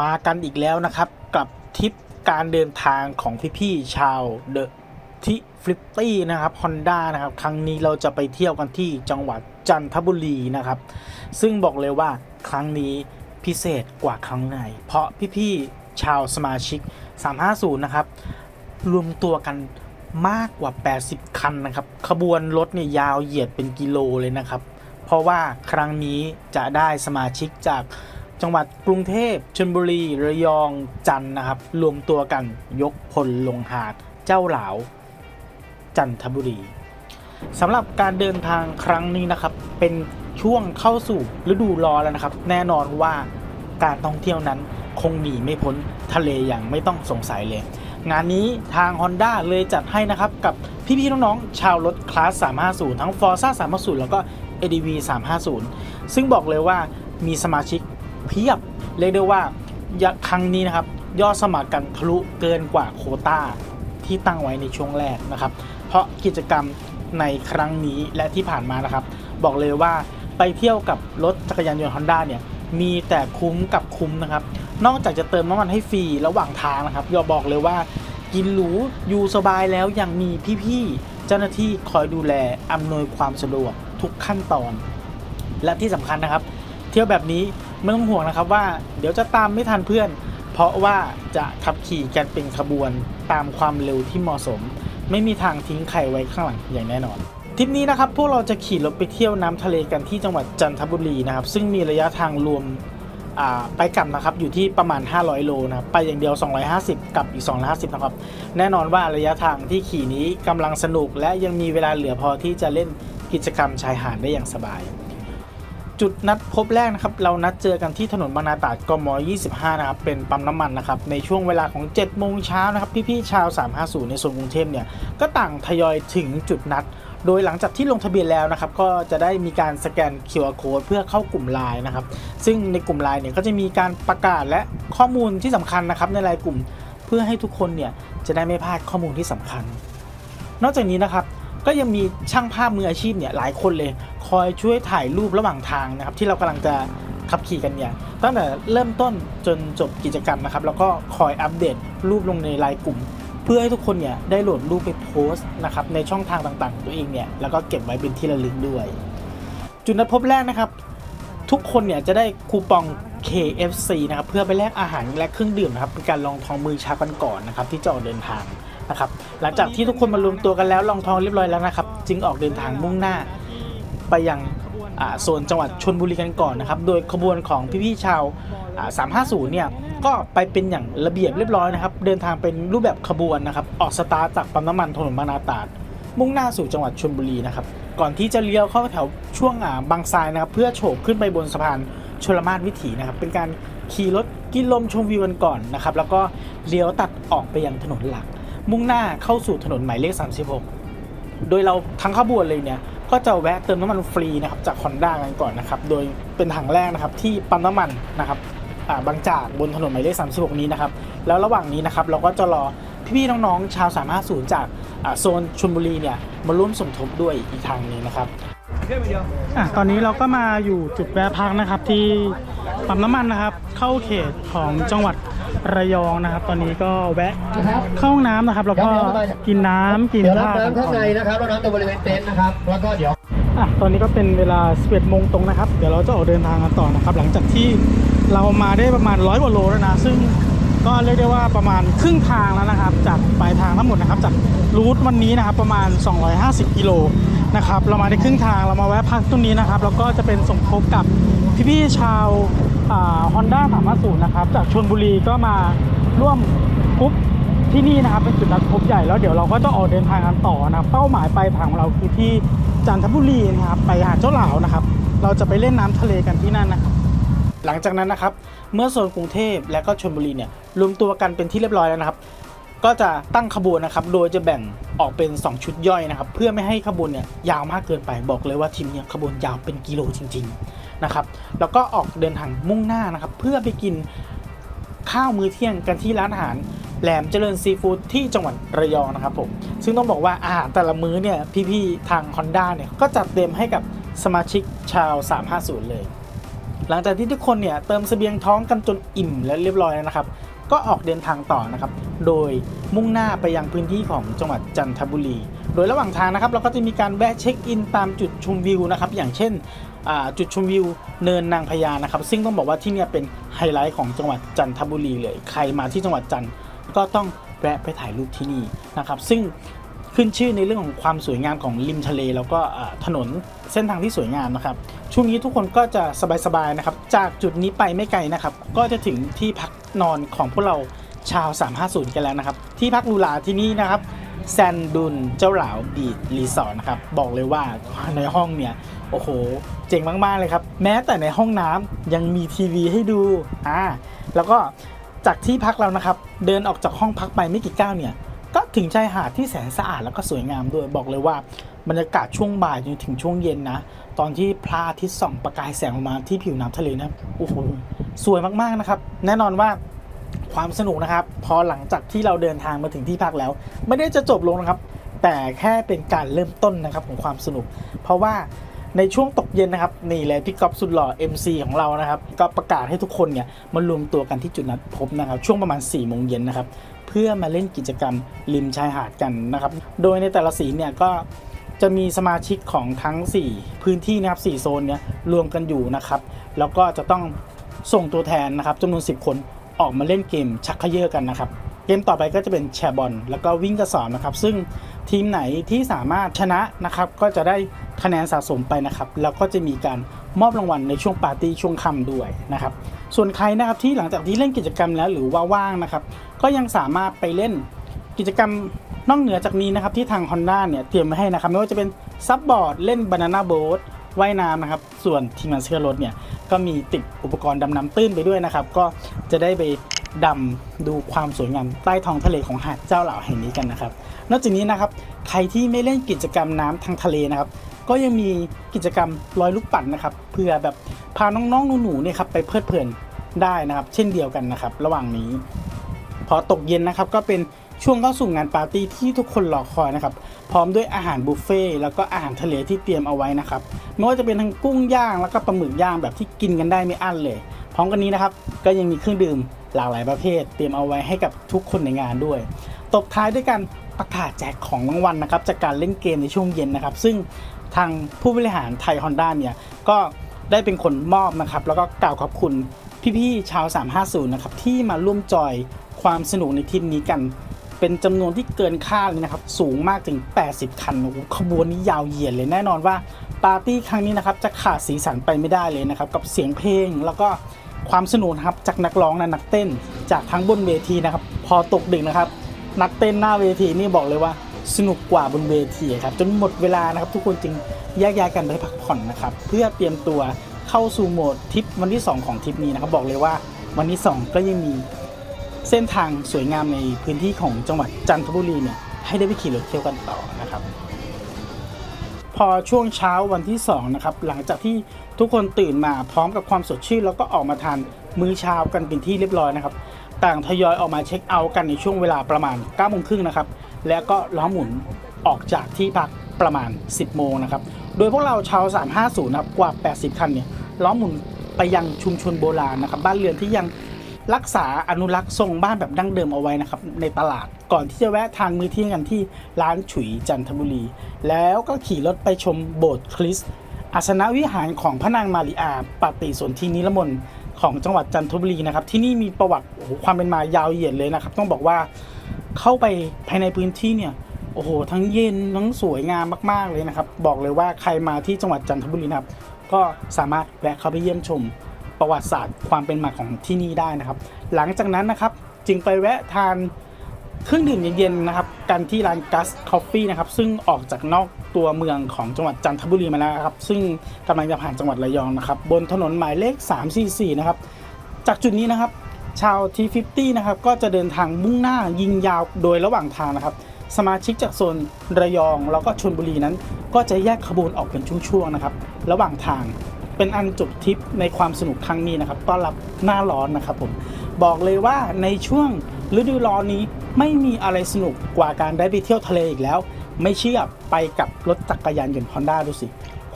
มากันอีกแล้วนะครับกับทริปการเดินทางของพี่ๆชาวเดอะทิฟลิปตี้นะครับ Honda นะครับ ครั้งนี้เราจะไปเที่ยวกันที่จังหวัดจันทบุรีนะครับ ซึ่งบอกเลยว่าครั้งนี้พิเศษกว่าครั้งไหน เพราะพี่ๆชาวสมาชิก 350 นะครับ รวมตัวกันมากกว่า 80 คันนะครับ ขบวนรถเนี่ยยาวเหยียดเป็นกิโลเลยนะครับ เพราะว่าครั้งนี้จะได้สมาชิกจาก จังหวัดกรุงเทพชลบุรี ระยอง จันทร์นะครับ รวมตัวกันยกพลลงหาด เจ้าหลาว จันทบุรีสำหรับการเดินทางครั้งนี้นะครับ เป็นช่วงเข้าสู่ฤดูร้อนแล้วนะครับ แน่นอนว่าการท่องเที่ยวนั้นคงหนีไม่พ้นทะเลอย่างไม่ต้องสงสัยเลย งานนี้ทาง Honda เลยจัดให้นะครับ กับพี่ๆน้องๆชาวรถคลาส 350 ทั้ง Forza 350 แล้วก็ ADV 350 ซึ่งบอกเลยว่ามีสมาชิก เพียบ เรียกได้ว่าครั้งนี้นะครับยอดสมัครกันทะลุเกินกว่าโควต้าที่ตั้งไว้ในช่วงแรกนะครับ เพราะกิจกรรมในครั้งนี้และที่ผ่านมานะครับ บอกเลยว่าไปเที่ยวกับรถจักรยานยนต์ Honda เนี่ยมีแต่คุ้มกับคุ้มนะครับ นอกจากจะเติมน้ำมันให้ฟรีระหว่างทางนะครับอย่าบอกเลยว่ากินหรูอยู่สบายแล้วยังมีพี่ๆเจ้าหน้าที่คอยดูแลอำนวยความสะดวกทุกขั้นตอน และที่สำคัญนะครับ เที่ยวแบบนี้ ไม่ต้องห่วงนะครับว่าเดี๋ยวจะตามไม่ทันเพื่อน เพราะว่าจะขับขี่กันเป็นขบวนตามความเร็วที่เหมาะสม ไม่มีทางทิ้งใครไว้ข้างหลังอย่างแน่นอนทริปนี้นะครับพวกเราจะขี่รถไปเที่ยวน้ำทะเลกันที่จังหวัดจันทบุรีนะครับ ซึ่งมีระยะทางรวมไปกลับนะครับอยู่ที่ประมาณ 500 โลนะไปอย่างเดียว 250 กับอีก 250 นะครับ แน่นอนว่าระยะทางที่ขี่นี้กำลังสนุกและยังมีเวลาเหลือพอที่จะเล่นกิจกรรมชายหาดได้อย่างสบาย จุดนัดพบแรกนะครับเรานัดเจอกันที่ถนนบางนาตราดกม 25 นะครับเป็นปั๊มน้ำมันนะครับในช่วงเวลาของ 7 โมงเช้านะครับพี่ๆชาว 350 ในส่วนกรุงเทพเนี่ยก็ต่างทยอยถึงจุดนัด โดยหลังจากที่ลงทะเบียนแล้วนะครับก็จะได้มีการสแกน QR code เพื่อเข้ากลุ่มไลน์นะครับซึ่งในกลุ่มไลน์เนี่ยก็จะมีการประกาศและข้อมูลที่สำคัญนะครับในไลน์กลุ่มเพื่อให้ทุกคนเนี่ยจะได้ไม่พลาดข้อมูลที่สำคัญ นอกจากนี้นะครับก็ยังมีช่างภาพมืออาชีพเนี่ยหลายคนเลย คอยช่วยถ่ายรูประหว่างทางนะครับ ที่เรากำลังจะขับขี่กันเนี่ยตั้งแต่เริ่มต้นจนจบกิจกรรมนะครับ แล้วก็คอยอัปเดตรูปลงในไลน์กลุ่ม เพื่อให้ทุกคนเนี่ยได้โหลดรูปไปโพสต์นะครับในช่องทางต่างๆของตัวเองเนี่ยแล้วก็เก็บไว้เป็นที่ระลึกด้วย จุดนัดพบแรกนะครับ ทุกคนเนี่ยจะได้คูปอง KFC นะครับเพื่อไปแลกอาหารและเครื่องดื่มนะครับเป็นการลองทองมือเช้ากันก่อนนะครับที่จะออกเดินทางนะครับหลังจากที่ทุกคนมารวมตัวกันแล้วลองทองเรียบร้อยแล้วนะครับ จึงออกเดินทางมุ่งหน้า ไปยังโซนจังหวัดชนบุรีกันก่อนนะครับ โดยขบวนของพี่ๆชาว350 เนี่ย ก็ไปเป็นอย่างระเบียบเรียบร้อยนะครับ เดินทางเป็นรูปแบบขบวนนะครับ ออกสตาร์ทจากปั๊มน้ำมันถนนบางนาตราด มุ่งหน้าสู่จังหวัดชลบุรีนะครับ ก่อนที่จะเลี้ยวเข้าแถวช่วงาบางทรายนะครับ เพื่อโฉบขึ้นไปบนสะพานชลมาศวิถีนะครับ เป็นการขี่รถกินลมชมวิวกันก่อนนะครับ แล้วก็เลี้ยวตัดออกไปยังถนนหลัก มุ่งหน้าเข้าสู่ถนนหมายเลข 36 โดยเราทั้งขบวนเลยเนี่ย ก็จะแวะเติมน้ำมันฟรีนะครับจาก Honda กันก่อนนะครับโดยเป็นถังแรกนะครับที่ปั๊มน้ำมันนะครับาบางจากบนถนนหมายเลข 36 นี้นะครับแล้วระหว่างนี้นะครับเราก็จะรอพี่ๆน้องๆชาว350จากอ่าโซนชลบุรีเนี่ยมาร่วมสมทบด้วยอีกทางนึงนะครับอตอนนี้เราก็มาอยู่จุดแวะพักนะครับที่ปั๊มน้ำมันนะครับ เข้าเขตของจังหวัด ระยองนะครับ ตอนนี้ก็แวะเข้าห้องน้ำนะครับ แล้วก็กินน้ำกินเดี๋ยวรับข้าวกันน้ำก่ข้างอนในนะครับรับน้ำตรงบริเวณเต็นท์นะครับ แล้วก็เดี๋ยวอะตอนนี้ก็เป็นเวลา 11โมงตรงนะครับ เดี๋ยวเราจะออกเดินทางกันต่อนะครับ หลังจากที่เรามาได้ประมาณร้อยกว่าโลแล้วนะ ซึ่งก็เรียกได้ว่าประมาณครึ่งทางแล้วนะครับ จากปลายทางทั้งหมดนะครับ จากรูทวันนี้นะครับประมาณ 250 กิโลนะครับ เรามาได้ครึ่งทางเรามาแวะพักตรงนี้นะครับ แล้วก็จะเป็นสมทบกับ พี่ๆชาวฮอนด้า350นะครับ จากชลบุรีก็มาร่วมกรุ๊ปที่นี่นะครับเป็นจุดนัดพบใหญ่แล้วเดี๋ยวเราก็จะออกเดินทางกันต่อนะเป้าหมายปลายทางของเราคือที่จันทบุรีนะครับไปหาดเจ้าหลาวนะครับ เราจะไปเล่นน้ำทะเลกันที่นั่นนะครับหลังจากนั้นนะครับ เมื่อโซนกรุงเทพและก็ชลบุรีเนี่ยรวมตัวกันเป็นที่เรียบร้อยแล้วนะครับ ก็จะตั้งขบวนนะครับ โดยจะแบ่งออกเป็น 2 ชุดย่อยนะครับ เพื่อไม่ให้ขบวนเนี่ยยาวมากเกินไปบอกเลยว่าทีมเนี่ยขบวนยาวเป็นกิโลจริง ๆ นะครับ แล้วก็ออกเดินทางมุ่งหน้านะครับ เพื่อไปกินข้าวมื้อเที่ยงกันที่ร้านอาหารแหลมเจริญซีฟู้ดที่จังหวัดระยองนะครับผม ซึ่งต้องบอกว่าอาหารแต่ละมื้อเนี่ยพี่ๆทาง Honda เนี่ยก็จัดเต็มให้กับสมาชิกชาว 350 เลย หลังจากที่ทุกคนเนี่ยเติมเสบียงท้องกันจนอิ่มและเรียบร้อยแล้วนะครับ ก็ออกเดินทางต่อนะครับ โดยมุ่งหน้าไปยังพื้นที่ของจังหวัดจันทบุรี โดยระหว่างทางนะครับเราก็จะมีการแวะเช็คอินตามจุดชมวิวนะครับ อย่างเช่น จุดชมวิวเนินนางพญานะครับ ซึ่งต้องบอกว่าที่เนี่ยเป็นไฮไลท์ของจังหวัดจันทบุรีเลย ใครมาที่จังหวัดจันทร์ก็ต้องแวะไปถ่ายรูปที่นี่นะครับ ซึ่งขึ้นชื่อในเรื่องของความสวยงามของริมทะเล แล้วก็ถนนเส้นทางที่สวยงามนะครับ ช่วงนี้ทุกคนก็จะสบายๆนะครับ จากจุดนี้ไปไม่ไกลนะครับ ก็จะถึงที่พักนอนของพวกเราชาว 350 กันแล้วนะครับ ที่พักหรูหราที่นี่นะครับแซนดุนเจ้าหลาวบีดรีสอร์ทนะครับ บอกเลยว่าในห้องเนี่ย โอ้โห เจ๋งมาก ๆ เลยครับ แม้แต่ในห้องน้ำยังมีทีวีให้ดูอ่าแล้วก็จากที่พักเรานะครับ เดินออกจากห้องพักไปไม่กี่ก้าวเนี่ย ก็ถึงชายหาดที่แสนสะอาดแล้วก็สวยงามด้วยบอกเลยว่าบรรยากาศช่วงบ่ายจนถึงช่วงเย็นนะ ตอนที่พระอาทิตย์ส่องประกายแสงออกมาที่ผิวน้ำทะเลนะโอ้โหสวยมากๆนะครับ แน่นอนว่าความสนุกนะครับ พอหลังจากที่เราเดินทางมาถึงที่พักแล้ว ไม่ได้จะจบลงนะครับ แต่แค่เป็นการเริ่มต้นนะครับของความสนุก เพราะว่า ในช่วงตกเย็นนะครับนี่เลยพี่ก๊อฟสุดหล่อ MC ของเรานะครับก็ประกาศให้ทุกคนเนี่ยมารวมตัวกันที่จุดนัดพบนะครับช่วงประมาณ4ี่โมงเย็นนะครับเพื่อมาเล่นกิจกรรมริมชายหาดกันนะครับโดยในแต่ละสีเนี่ยก็จะมีสมาชิกของทั้ง 4 พื้นที่นะครับ4โซนเนี่ยรวมกันอยู่นะครับแล้วก็จะต้องส่งตัวแทนนะครับจำนวน 10 คนออกมาเล่นเกมชักเขย่อกันนะครับเกมต่อไปก็จะเป็นแชร์บอลแล้วก็วิ่งกระสอบนะครับซึ่งทีมไหนที่สามารถชนะนะครับก็จะได้ คะแนนสะสมไปนะครับแล้วก็จะมีการมอบรางวัลในช่วงปาร์ตี้ช่วงค่ำด้วยนะครับ ส่วนใครนะครับที่หลังจากที่เล่นกิจกรรมแล้วหรือว่าว่างนะครับ ก็ยังสามารถไปเล่นกิจกรรมนอกเหนือจากนี้นะครับที่ทาง Honda เนี่ยเตรียมไว้ให้นะครับไม่ว่าจะเป็นซับบอร์ดเล่นบานาน่าโบ๊ทว่ายน้ำนะครับ ส่วนทีมงานเชื่อรถเนี่ยก็มีติดอุปกรณ์ดำน้ำตื้นไปด้วยนะครับ ก็จะได้ไปดำดูความสวยงามใต้ท้องทะเลของหาดเจ้าเหล่าแห่งนี้กันนะครับ นอกจากนี้นะครับใครที่ไม่เล่นกิจกรรมน้ำทางทะเลนะครับ ก็ยังมีกิจกรรมลอยลูกปั่นนะครับเพื่อแบบพาน้องๆหนูๆเนี่ยครับไปเพลิดเพลินได้นะครับ เช่นเดียวกันนะครับ ระหว่างนี้ พอตกเย็นนะครับก็เป็นช่วงเข้าสู่งานปาร์ตี้ที่ทุกคนรอคอยนะครับ พร้อมด้วยอาหารบุฟเฟ่ต์แล้วก็อาหารทะเลที่เตรียมเอาไว้นะครับไม่ว่าจะเป็นทั้งกุ้งย่างแล้วก็ปลาหมึกย่างแบบที่กินกันได้ไม่อั้นเลย พร้อมกันนี้นะครับ ก็ยังมีเครื่องดื่มหลากหลายประเภท เตรียมเอาไว้ให้กับทุกคนในงานด้วย ตบท้ายด้วยการประกาศแจกของรางวัลนะครับจากการเล่นเกมในช่วงเย็นนะครับ ซึ่ง ทางผู้บริหารไทยฮอนด้าเนี่ยก็ได้เป็นคนมอบนะครับ แล้วก็กล่าวขอบคุณพี่ๆชาว 350 นะครับ ที่มาร่วมจอยความสนุกในทริปนี้กัน เป็นจำนวนที่เกินคาดเลยนะครับ สูงมากถึง 80 คันโอ้ขบวนนี้ยาวเหยียดเลยแน่นอนว่าปาร์ตี้ครั้งนี้นะครับจะขาดสีสันไปไม่ได้เลยนะครับ กับเสียงเพลงแล้วก็ความสนุกนะครับจากนักร้องและนักเต้นจากทั้งบนเวทีนะครับ พอตกดึกนะครับ นักเต้นหน้าเวทีนี่บอกเลยว่า สนุกกว่าบนเวทีครับจนหมดเวลานะครับ ทุกคนจึงแยกย้ายกันไปพักผ่อนนะครับ เพื่อเตรียมตัวเข้าสู่โหมดทริปวันที่ 2 ของทริปนี้นะครับ บอกเลยว่าวันที่ 2 ก็ยังมีเส้นทางสวยงามในพื้นที่ของจังหวัดจันทบุรีเนี่ยให้ได้ไปขี่รถเที่ยวกันต่อนะครับ พอช่วงเช้าวันที่2นะครับหลังจากที่ทุกคนตื่นมาพร้อมกับความสดชื่นแล้วก็ออกมาทานมื้อเช้ากันเป็นที่เรียบร้อยนะครับ ต่างทยอยออกมาเช็คเอาท์กันในช่วงเวลาประมาณ9ก้าโมงครึ่งนะครับ แล้วก็ล้อหมุนออกจากที่พักประมาณ 10 โมงนะครับ โดยพวกเราชาว 350 นะครับกว่า 80 คันเนี่ยล้อหมุนไปยังชุมชนโบราณนะครับ บ้านเรือนที่ยังรักษาอนุรักษ์ทรงบ้านแบบดั้งเดิมเอาไว้นะครับ ในตลาดก่อนที่จะแวะทานมื้อเที่ยงกันที่ร้านฉุยจันทบุรี แล้วก็ขี่รถไปชมโบสถ์คริสต์อาสนวิหารของพระนางมาริอาปฏิสนธินิรมนของจังหวัดจันทบุรีนะครับ ที่นี่มีประวัติความเป็นมายาวเหยียดเลยนะครับ ต้องบอกว่า เข้าไปภายในพื้นที่เนี่ยโอ้โหทั้งเย็นทั้งสวยงามมาก ๆเลยนะครับ บอกเลยว่าใครมาที่จังหวัดจันทบุรีนะครับ ก็สามารถแวะเข้าไปเยี่ยมชมประวัติศาสตร์ความเป็นมาของที่นี่ได้นะครับ หลังจากนั้นนะครับจึงไปแวะทานเครื่องดื่มเย็นๆนะครับกันที่ร้านกัสคอฟฟี่นะครับซึ่งออกจากนอกตัวเมืองของจังหวัดจันทบุรีมาแล้วครับ ซึ่งกำลังจะผ่านจังหวัดระยองนะครับ บนถนนหมายเลข 344 นะครับ จากจุดนี้นะครับ ชาวทีฟินะครับก็จะเดินทางมุ่งหน้ายิงยาวโดยระหว่างทางนะครับ สมาชิกจากโซนระยองแล้วก็ชนบุรีนั้น ก็จะแยกขบวนออกเป็นช่วงๆนะครับ ระหว่างทางเป็นอันจบทริปในความสนุกครั้งนี้นะครับต้อนรับหน้าร้อนนะครับผมบอกเลยว่าในช่วงฤดูร้อนนี้ไม่มีอะไรสนุกกว่าการได้ไปเที่ยวทะเลอีกแล้ว ไม่เชื่อไปกับรถจักรยานยนต์ฮอนด้าดูสิ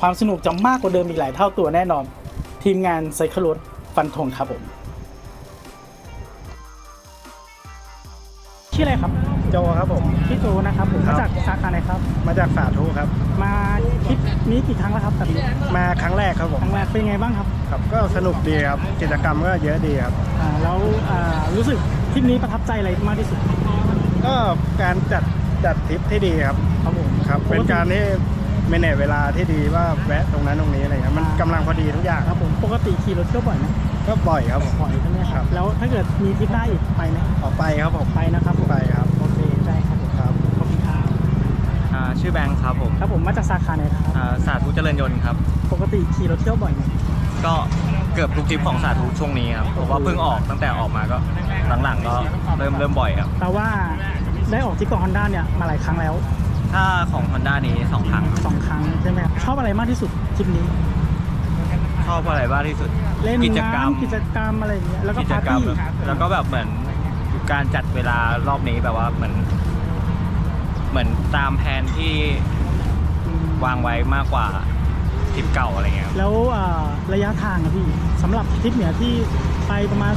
ความสนุกจะมากกว่าเดิมอีกหลายเท่าตัวแน่นอน ทีมงานไซเคิลรถฟันธงครับผม ชื่ออะไรครับ โจครับผม พี่โจนะครับผมครัมาบ จากสาขาไหนครับ มาจากสาธุครับ มาทริปนี้กี่ครั้งแล้วครับแบบนี้มาครั้งแรกครับผมครั้งแรกเป็นไงบ้างครับครับ ก็สนุกดีครับ กิจกรรมก็เยอะดีครับ อ่าแล้วอ่ารู้สึกทริปนี้ประทับใจอะไรมากที่สุดก็การจัดจัดทริปที่ดีครับครับผมครับ เป็นการที่เมเนจเวลาที่ดีว่าแวะตรงนั้นตรงนี้อะไรเงี้ยมันกำลังพอดีทุกอย่างครับผมปกติขี่รถเที่ยวบ่อยไหมก็บ่อยครับผม บ่อยใช่ไหมคครัรับ บ แล้วถ้าเกิดมีทริปหน้าอีกไปไหมออกไปครับผม อ่าชื่อแบงค์ครับผมครับผมมาจากสาขาไหนครับอ่าสาธุเจริญยนต์ครับ ปกติขี่รถเที่ยวบ่อยไหมก็เกือบทุกทริปของสาธุช่วงนี้ครับเพราะว่าเพิ่งออกตั้งแต่ออกมาก็หลังๆก็เริ่มเริ่มบ่อยครับ แต่ว่าได้ออกทริปกับฮอนด้าเนี่ยมาหลายครั้งแล้วถ้าของ Honda นี้สองครั้งสองครั้งใช่ไหมครับชอบอะไรมากที่สุดทริปนี้ ชอบอะไรบ้างที่สุด เล่นกิจกรรม น้ำกิจกรรมอะไรอย่างเงี้ยแล้วก็กิจปาร์กรรมตี้แล้วก็แบบเหมือนการจัดเวลารอบนี้แบบว่าเหมือน เหมือนตามแผนที่อืมวางไว้มากกว่าทริปเก่าอะไรเงี้ยครับแล้วอ่าระยะทางอะพี่สำหรับทริปเนี่ยที่ไปประมาณ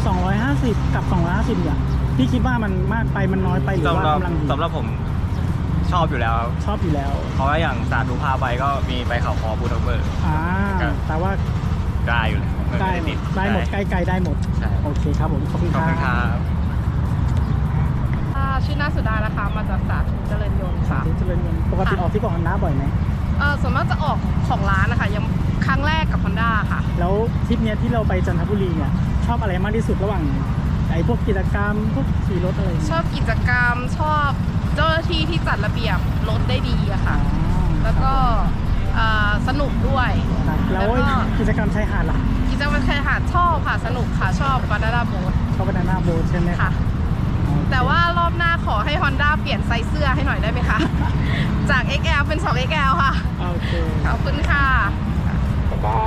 250 กับ 250เนี่ยพี่คิดว่ามันมากไปมันน้อยไปหรือสำว่าหรับกำลังดีสำหรับผมชอบอยู่แล้วครับชอบอยู่แล้วเพราะว่าอย่างสาธุพาไปก็มีไปเขาคอบูทเบอร์อ่าครับ แต่ว่าได้อยู่เลยไม่ได้ได้หมติดดได้หมดใกล้ๆได้หมดใช่โอเคครับผมขอบคุณขอบคุณคครัรับบค่ะ ชื่อนาสุดานะคะ มาจากสาธุเจริญยนต์ค่ะ เจริญเงินปกติออกที่เกาะฮอนด้าบ่อยไหมเออส่วนมากจะออกของร้านนะคะยังครั้งแรกกับ Honda ค่ะ แล้วทริปเนี้ยที่เราไปจันทบุรีเนี่ยชอบอะไรมากที่สุดระหว่างไอ้พวกกิจกรรมพวกขี่รถอะไรอย่างชเงี้ยอบกิจกรรมชอบเจ้าหน้าที่ที่จัดระเบียบรถได้ดีอะอ่าค่ะ แล้วก็เอ่อสนุกด้วยครับแล้วแล้วก็กิจกรรมชายหาดล่ะกิจกรรมชายหาดชอบค่ะสนุกค่ะชอบบานาดาโบ๊ทเข้าไปในหน้าโบสถ์ใช่ไหมค่ะ แต่ว่ารอบหน้าขอให้ Honda เปลี่ยนไซส์เสื้อให้หน่อยได้ไหมคะ จาก XL เป็น 2XL ค่ะ โอเคขอบคุณค่ะได้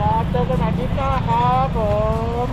ครับเจอกันใหม่ทริปหน้าครับผม